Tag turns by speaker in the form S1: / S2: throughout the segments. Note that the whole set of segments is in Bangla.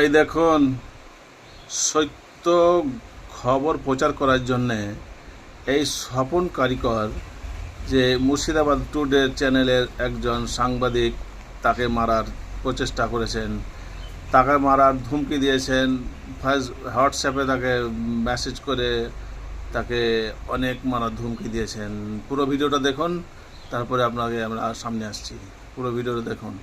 S1: এই দেখুন, সত্য খবর প্রচার করার জন্যে এই স্বপন কারিকর যে মুর্শিদাবাদ টুডে চ্যানেলের একজন সাংবাদিক তাকে মারার প্রচেষ্টা করেছেন, তাকে মারার ধুমকি দিয়েছেন ফার্স্ট হোয়াটসঅ্যাপে তাকে মেসেজ করে তাকে অনেক মারার ধুমকি দিয়েছেন। পুরো ভিডিওটা দেখুন, তারপরে আপনাকে আমরা সামনে আসছি। পুরো ভিডিওটা দেখুন।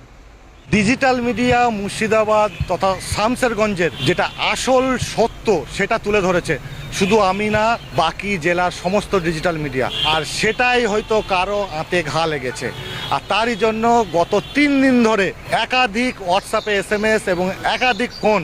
S2: ডিজিটাল মিডিয়া মুর্শিদাবাদ তথা শামসেরগঞ্জের যেটা আসল সত্য সেটা তুলে ধরেছে। শুধু আমি না, বাকি জেলার সমস্ত ডিজিটাল মিডিয়া। আর সেটাই হয়তো কারও আঁতে ঘা লেগেছে। আর তারই জন্য গত তিন দিন ধরে একাধিক হোয়াটসঅ্যাপে এস এম এস এবং একাধিক ফোন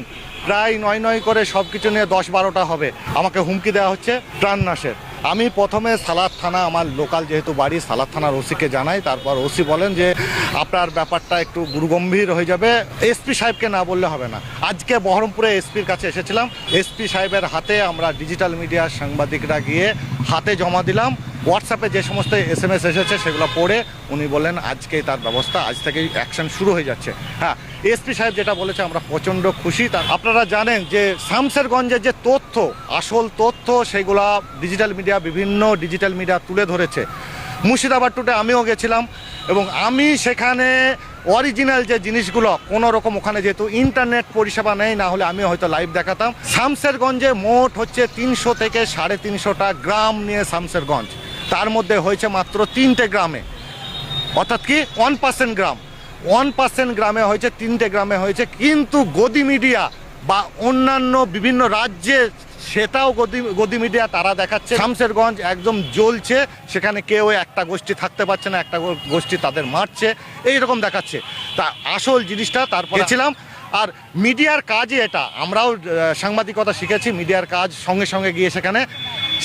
S2: প্রায় নয় নয় করে সব কিছু নিয়ে দশ বারোটা হবে। আমাকে হুমকি দেওয়া হচ্ছে প্রাণনাশের আমি প্রথমে সালাদ থানা, আমার লোকাল যেহেতু বাড়ি, সালাদ থানার ওসিকে জানাই। তারপর ওসি বলেন যে, আপনার ব্যাপারটা একটু গুরুগম্ভীর হয়ে যাবে। এসপি সাহেবকে না বললে হবে না। আজকে বহরমপুরে এসপির কাছে এসেছিলাম। এসপি সাহেবের হাতে আমরা ডিজিটাল মিডিয়ার সাংবাদিকরা গিয়ে হাতে জমা দিলাম। হোয়াটসঅ্যাপে যে সমস্ত এস এম এস এসেছে সেগুলো পড়ে উনি বলেন আজকেই তার ব্যবস্থা, আজ থেকেই অ্যাকশন শুরু হয়ে যাচ্ছে। হ্যাঁ এসপি সাহেব যেটা বলেছে, আমরা প্রচণ্ড খুশি। তার, আপনারা জানেন যে শামসেরগঞ্জের যে তথ্য, আসল তথ্য, সেগুলা ডিজিটাল মিডিয়া বিভিন্ন ডিজিটাল মিডিয়া তুলে ধরেছে। মুর্শিদাবাদ টুটে আমিও গেছিলাম এবং আমি সেখানে অরিজিনাল যে জিনিসগুলো কোনো রকম ওখানে যেহেতু ইন্টারনেট পরিষেবা নেই, না হলে আমি হয়তো লাইভ দেখাতাম। শামসেরগঞ্জে মোট হচ্ছে তিনশো থেকে সাড়ে তিনশোটা গ্রাম নিয়ে শামসেরগঞ্জ তার মধ্যে হয়েছে মাত্র তিনটে গ্রামে। অর্থাৎ কি? ওয়ান পার্সেন্ট গ্রাম। ওয়ান পার্সেন্ট গ্রামে হয়েছে, তিনটে গ্রামে হয়েছে। কিন্তু গদি মিডিয়া বা অন্যান্য বিভিন্ন রাজ্যে সেটাও গদি গদি মিডিয়া তারা দেখাচ্ছে। শামসেরগঞ্জ একদম জ্বলছে। সেখানে কেউ একটা গোষ্ঠী থাকতে পারছে না, একটা গোষ্ঠী তাদের মারছে। এই রকম দেখাচ্ছে। তা আসল জিনিসটা তারপর ছিলাম আর মিডিয়ার কাজই এটা। আমরাও সাংবাদিকতা শিখেছি। মিডিয়ার কাজ সঙ্গে সঙ্গে গিয়ে সেখানে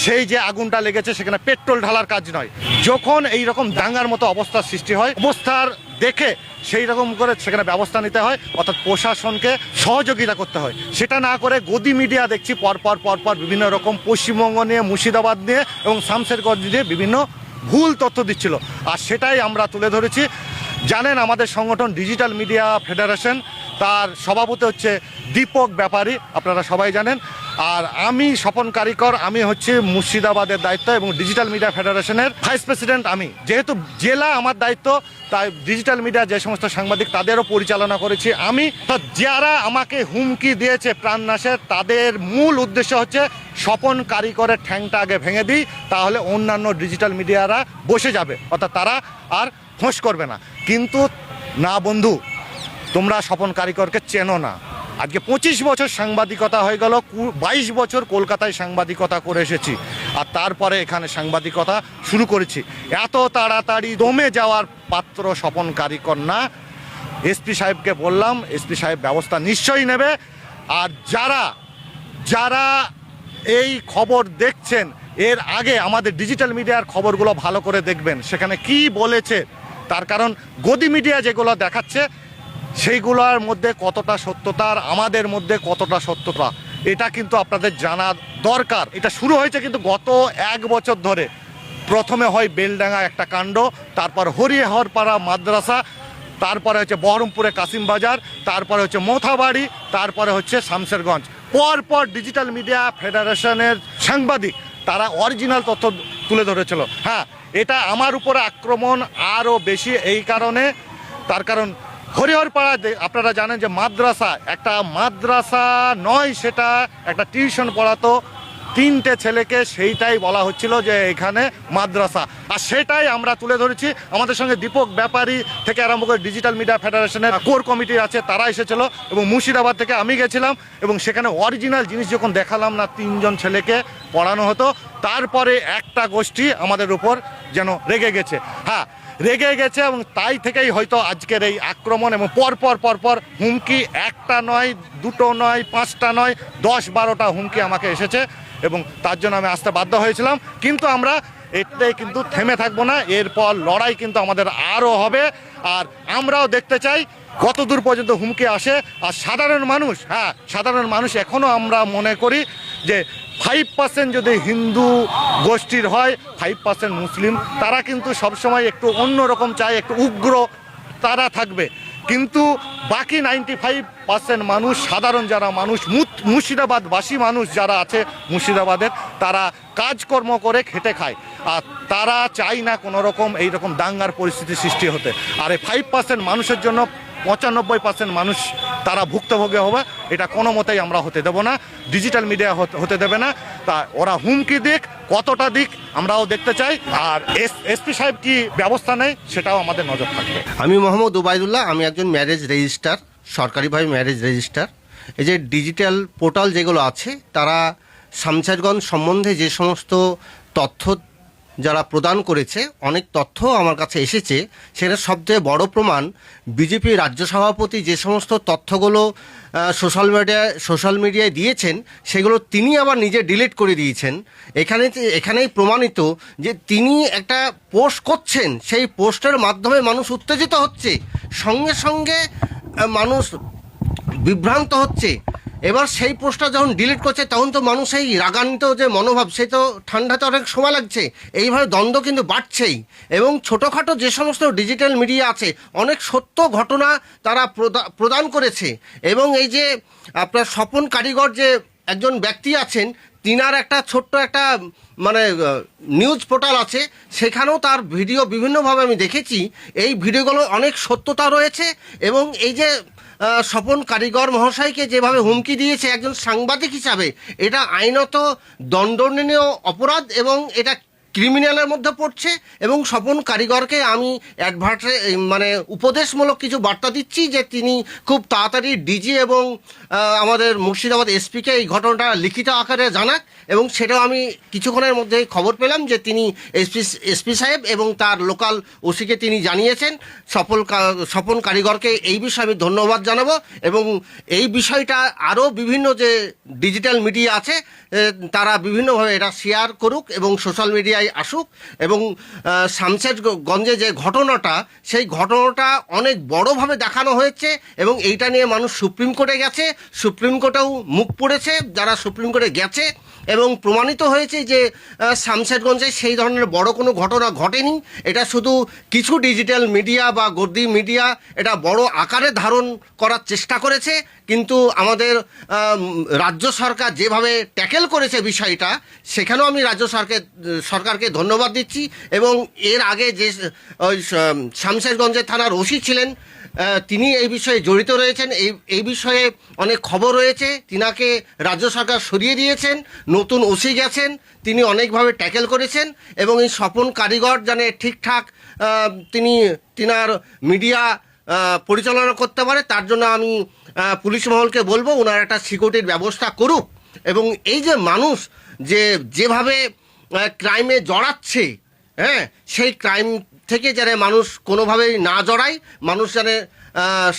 S2: সেই যে আগুনটা লেগেছে সেখানে পেট্রোল ঢালার কাজ নয়। যখন এই রকম দাঙ্গার মতো অবস্থার সৃষ্টি হয়, অবস্থার দেখে সেই রকম করে সেখানে ব্যবস্থা নিতে হয়, অর্থাৎ প্রশাসনকে সহযোগিতা করতে হয়। সেটা না করে গদি মিডিয়া দেখছি পরপর পরপর বিভিন্ন রকম পশ্চিমবঙ্গ নিয়ে, মুর্শিদাবাদ নিয়ে এবং শামসেরগঞ্জ নিয়ে বিভিন্ন ভুল তথ্য দিচ্ছিল। আর সেটাই আমরা তুলে ধরেছি। জানেন আমাদের সংগঠন ডিজিটাল মিডিয়া ফেডারেশন তার সভাপতি হচ্ছে দীপক ব্যাপারী, আপনারা সবাই জানেন। আর আমি স্বপন কারিকর, আমি হচ্ছে মুর্শিদাবাদের দায়িত্ব এবং ডিজিটাল মিডিয়া ফেডারেশনের ভাইস প্রেসিডেন্ট আমি। যেহেতু জেলা আমার দায়িত্ব, তাই ডিজিটাল মিডিয়া যে সমস্ত সাংবাদিক তাদেরও পরিচালনা করেছি আমি। যারা আমাকে হুমকি দিয়েছে প্রাণনাশের তাদের মূল উদ্দেশ্য হচ্ছে স্বপন কারিকরের ঠ্যাংটা আগে ভেঙে দিই, তাহলে অন্যান্য ডিজিটাল মিডিয়ারা বসে যাবে। অর্থাৎ তারা আর ফোঁস করবে না। কিন্তু না বন্ধু তোমরা স্বপন কারিকরকে চেনো না। আজকে পঁচিশ বছর সাংবাদিকতা হয়ে গেল বাইশ বছর কলকাতায় সাংবাদিকতা করে এসেছি। আর তারপরে এখানে সাংবাদিকতা শুরু করেছি। এত তাড়াতাড়ি দমে যাওয়ার পাত্র স্বপন কারিকর না। এসপি সাহেবকে বললাম, এসপি সাহেব ব্যবস্থা নিশ্চয়ই নেবে। আর যারা যারা এই খবর দেখছেন, এর আগে আমাদের ডিজিটাল মিডিয়ার খবরগুলো ভালো করে দেখবেন, সেখানে কি বলেছে, তার কারণ গদি মিডিয়া যেগুলো দেখাচ্ছে সেইগুলোর মধ্যে কতটা সত্যতা আর আমাদের মধ্যে কতটা সত্যতা, এটা কিন্তু আপনাদের জানা দরকার। এটা শুরু হয়েছে কিন্তু গত এক বছর ধরে। প্রথমে হয় বেলডাঙ্গা একটা কাণ্ড, তারপর হরিহরপাড়া মাদ্রাসা, তারপরে হচ্ছে বহরমপুরে কাসিম বাজার, তারপরে হচ্ছে মোথাবাড়ি, তারপরে হচ্ছে শামসেরগঞ্জ পরপর ডিজিটাল মিডিয়া ফেডারেশনের সাংবাদিক, তারা অরিজিনাল তথ্য তুলে ধরেছিল। হ্যাঁ এটা আমার উপরে আক্রমণ আরও বেশি এই কারণে, তার কারণ হরিহরপাড়া যে- আপনারা জানেন যে মাদ্রাসা একটা মাদ্রাসা নয়, সেটা একটা টিউশন পড়াতো। তিনটে ছেলেকে সেইটাই বলা হচ্ছিল যে এখানে মাদ্রাসা। আর সেটাই আমরা তুলে ধরেছি। আমাদের সঙ্গে দীপক ব্যাপারী থেকে আরম্ভ করে ডিজিটাল মিডিয়া ফেডারেশনের কোর কমিটি আছে, তারা এসেছিল এবং মুর্শিদাবাদ থেকে আমি গেছিলাম এবং সেখানে অরিজিনাল জিনিস যখন দেখালাম না, তিনজন ছেলেকে পড়ানো হতো। তারপরে একটা গোষ্ঠী আমাদের উপর যেন রেগে গেছে। হ্যাঁ রেগে গেছে এবং তাই থেকেই হয়তো আজকের এই আক্রমণ এবং পরপর পরপর হুমকি একটা নয়, দুটো নয়, পাঁচটা নয়, দশ, বারোটা হুমকি আমাকে এসেছে এবং তার জন্য আমি আসতে বাধ্য হয়েছিলাম। কিন্তু আমরা এটাই কিন্তু থেমে থাকব না, এরপর লড়াই কিন্তু আমাদের আরও হবে। আর আমরাও দেখতে চাই, কত দূর পর্যন্ত হুমকি আসে। আর সাধারণ মানুষ হ্যাঁ সাধারণ মানুষ এখনও আমরা মনে করি যে ফাইভ পার্সেন্ট যদি হিন্দু গোষ্ঠীর হয়, ফাইভ পার্সেন্ট মুসলিম, তারা কিন্তু সবসময় একটু অন্যরকম চায়, একটু উগ্র তারা থাকবে। কিন্তু বাকি নাইনটি ফাইভ পার্সেন্ট মানুষ, সাধারণ যারা মানুষ মুর্শিদাবাদবাসী মানুষ যারা আছে মুর্শিদাবাদের, তারা কাজকর্ম করে খেটে খায়। আর তারা চায় না কোনো রকম এইরকম দাঙ্গার পরিস্থিতি সৃষ্টি হতে। আর এই ফাইভ পার্সেন্ট মানুষের জন্য পঁচানব্বই পার্সেন্ট মানুষ তারা ভুক্তভোগী হবে, এটা কোনো মতেই আমরা হতে দেবো না ডিজিটাল মিডিয়া হতে দেবে না। তা ওরা হুমকি দিক, কতটা দিক আমরাও দেখতে চাই, আর এস এসপি সাহেব কি ব্যবস্থা নেয় সেটাও আমাদের নজর থাকবে।
S3: আমি মোহাম্মদ উবায়দুল্লাহ আমি একজন ম্যারেজ রেজিস্টার সরকারিভাবে ম্যারেজ রেজিস্টার এই যে ডিজিটাল পোর্টাল যেগুলো আছে, তারা শামচারগঞ্জ সম্বন্ধে যে সমস্ত তথ্য যারা প্রদান করেছে, অনেক তথ্য আমার কাছে এসেছে। সেটা সবচেয়ে বড় প্রমাণ, বিজেপি রাজ্য সভাপতি যে সমস্ত তথ্যগুলো সোশ্যাল মিডিয়ায় সোশ্যাল মিডিয়ায় দিয়েছেন, সেগুলো তিনি আবার নিজে ডিলিট করে দিয়েছেন। এখানে, এখানেই প্রমাণিত যে তিনি একটা পোস্ট করছেন, সেই পোস্টের মাধ্যমে মানুষ উত্তেজিত হচ্ছে। সঙ্গে সঙ্গে মানুষ বিভ্রান্ত হচ্ছে। এবার সেই পোস্টটা যখন ডিলিট করছে, তখন তো মানুষ এই রাগান্বিত যে মনোভাব, সে তো ঠান্ডাতে অনেক সময় লাগছে। এইভাবে দ্বন্দ্ব কিন্তু বাড়ছেই। এবং ছোটোখাটো যে সমস্ত ডিজিটাল মিডিয়া আছে, অনেক সত্য ঘটনা তারা প্রদা- প্রদান করেছে। এবং এই যে আপনার স্বপন কারিগর যে একজন ব্যক্তি আছেন, তিনার একটা ছোট্ট একটা মানে নিউজ পোর্টাল আছে। সেখানেও তার ভিডিও বিভিন্নভাবে আমি দেখেছি। এই ভিডিওগুলো অনেক সত্যতা রয়েছে এবং এই যে স্বপন কারিগর মহাশয়কে যেভাবে হুমকি দিয়েছে একজন সাংবাদিক হিসাবে, এটা আইনত দণ্ডনীয় অপরাধ এবং এটা ক্রিমিনালের মধ্যে পড়ছে এবং স্বপন কারিগরকে আমি অ্যাডভার্টে মানে উপদেশমূলক কিছু বার্তা দিচ্ছি যে তিনি খুব তাড়াতাড়ি ডিজি এবং আমাদের মুর্শিদাবাদ এসপিকে এই ঘটনাটা লিখিত আকারে জানাক এবং সেটাও আমি কিছুক্ষণের মধ্যে খবর পেলাম যে তিনি এসপি এসপি সাহেব এবং তার লোকাল ওসিকে তিনি জানিয়েছেন। সফল স্বপন কারিগরকে এই বিষয়ে আমি ধন্যবাদ জানাব এবং এই বিষয়টা আরও বিভিন্ন যে ডিজিটাল মিডিয়া আছে তারা বিভিন্নভাবে এটা শেয়ার করুক এবং সোশ্যাল মিডিয়ায় আসুক এবং শামশেরগঞ্জে যে ঘটনাটা, সেই ঘটনাটা অনেক বড়ভাবে দেখানো হয়েছে এবং এইটা নিয়ে মানুষ সুপ্রিম কোর্টে গেছে। সুপ্রিম কোর্টেও মুখ পড়েছে, যারা সুপ্রিম কোর্টে গেছে এবং প্রমাণিত হয়েছে যে শামশেরগঞ্জে সেই ধরনের বড় কোনো ঘটনা ঘটেনি। এটা শুধু কিছু ডিজিটাল মিডিয়া বা গদ্দি মিডিয়া এটা বড় আকারে ধারণ করার চেষ্টা করেছে। কিন্তু আমাদের রাজ্য সরকার যেভাবে ট্যাকেল করেছে বিষয়টা, সেখানেও আমি রাজ্য সরকার সরকারকে ধন্যবাদ দিচ্ছি এবং এর আগে যে, ওই শামশেরগঞ্জের থানার ওসি ছিলেন তিনি এই বিষয়ে জড়িত রয়েছেন। এই এই বিষয়ে অনেক খবর রয়েছে। তিনাকে রাজ্য সরকার সরিয়ে দিয়েছেন, নতুন ওসি গেছেন, তিনি অনেকভাবে ট্যাকেল করেছেন এবং এই স্বপন কারিগর জানে ঠিকঠাক তিনি, তিনার মিডিয়া পরিচালনা করতে পারে, তার জন্য আমি পুলিশ মহলকে বলব, ওনার একটা সিকিউরিটির ব্যবস্থা করুক। এবং এই যে মানুষ যে যেভাবে ক্রাইমে জড়াচ্ছে হ্যাঁ সেই ক্রাইম থেকে যেন মানুষ কোনোভাবেই না জড়ায়, মানুষ যেন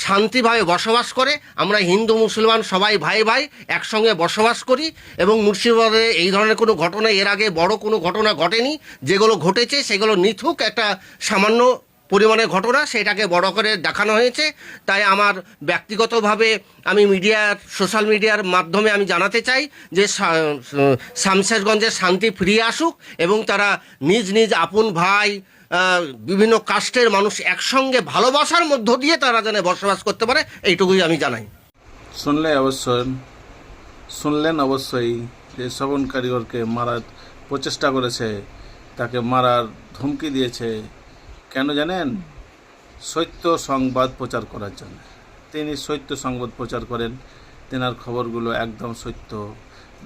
S3: শান্তিভাবে বসবাস করে। আমরা হিন্দু, মুসলমান সবাই ভাই ভাই একসঙ্গে বসবাস করি এবং মুর্শিদাবাদে এই ধরনের কোনো ঘটনা, এর আগে বড় কোনো ঘটনা ঘটেনি, যেগুলো ঘটেছে সেগুলো নিথুক একটা সামান্য পরিমাণের ঘটনা সেটাকে বড় করে দেখানো হয়েছে। তাই আমার ব্যক্তিগতভাবে আমি মিডিয়ার, সোশ্যাল মিডিয়ার মাধ্যমে আমি জানাতে চাই যে শা- শামশেরগঞ্জে শান্তি ফিরিয়ে আসুক এবং তারা নিজ নিজ আপন ভাই বিভিন্ন কাস্টের মানুষ একসঙ্গে ভালোবাসার মধ্য দিয়ে তারা যেন বসবাস করতে পারে, এইটুকুই আমি জানাই।
S1: শুনলে অবশ্যই, শুনলেন অবশ্যই যে শ্রবণ কারিগরকে মারার প্রচেষ্টা করেছে, তাকে মারার ধমকি দিয়েছে কেন জানেন? সত্য সংবাদ প্রচার করার জন্য। তিনি সত্য সংবাদ প্রচার করেন, তেনার খবরগুলো একদম সত্য।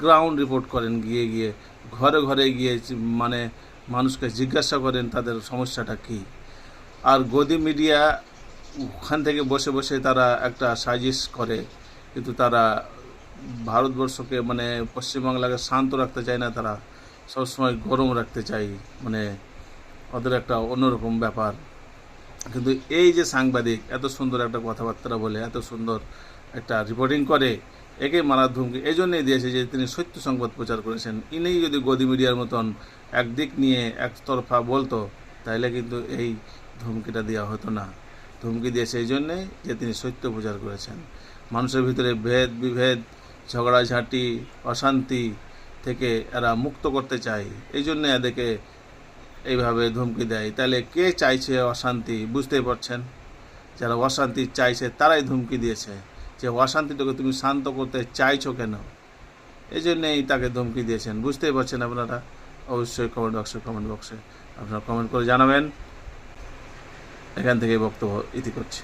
S1: গ্রাউন্ড রিপোর্ট করেন, গিয়ে গিয়ে ঘরে ঘরে গিয়ে মানে মানুষকে জিজ্ঞাসা করেন, তাদের সমস্যাটা কী? আর গদি মিডিয়া ওখান থেকে বসে বসে তারা একটা সাজিশ করে, কিন্তু তারা ভারতবর্ষকে মানে পশ্চিমবাংলাকে শান্ত রাখতে চায় না, তারা সবসময় গরম রাখতে চায়। মানে ওদের একটা অন্যরকম ব্যাপার। কিন্তু এই যে সাংবাদিক এত সুন্দর একটা কথাবার্তা বলে, এত সুন্দর একটা রিপোর্টিং করে একে মারার ধুমকি। এই জন্যই দিয়েছে যে তিনি সত্য সংবাদ প্রচার করেছেন। ইনি যদি গদি মিডিয়ার মতন একদিক নিয়ে একতরফা বলতো তাহলে কিন্তু এই ধুমকিটা দেওয়া হতো না। ধুমকি দিয়েছে এই জন্যে যে তিনি সত্য প্রচার করেছেন। মানুষের ভিতরে ভেদ বিভেদ, ঝগড়াঝাঁটি, অশান্তি থেকে এরা মুক্ত করতে চায়। এই জন্য এদেরকে এইভাবে ধমকি দেয়। তাহলে কে চাইছে অশান্তি? বুঝতেই পারছেন? যারা অশান্তি চাইছে, তারাই ধমকি দিয়েছে। যে অশান্তিটাকে তুমি শান্ত করতে চাইছো কেন? এই জন্যেই তাকে ধমকি দিয়েছেন। বুঝতেই পারছেন আপনারা? অবশ্যই কমেন্ট বক্সে কমেন্ট বক্সে আপনারা কমেন্ট করে জানাবেন। এখান থেকে বক্তব্য ইতি করছি।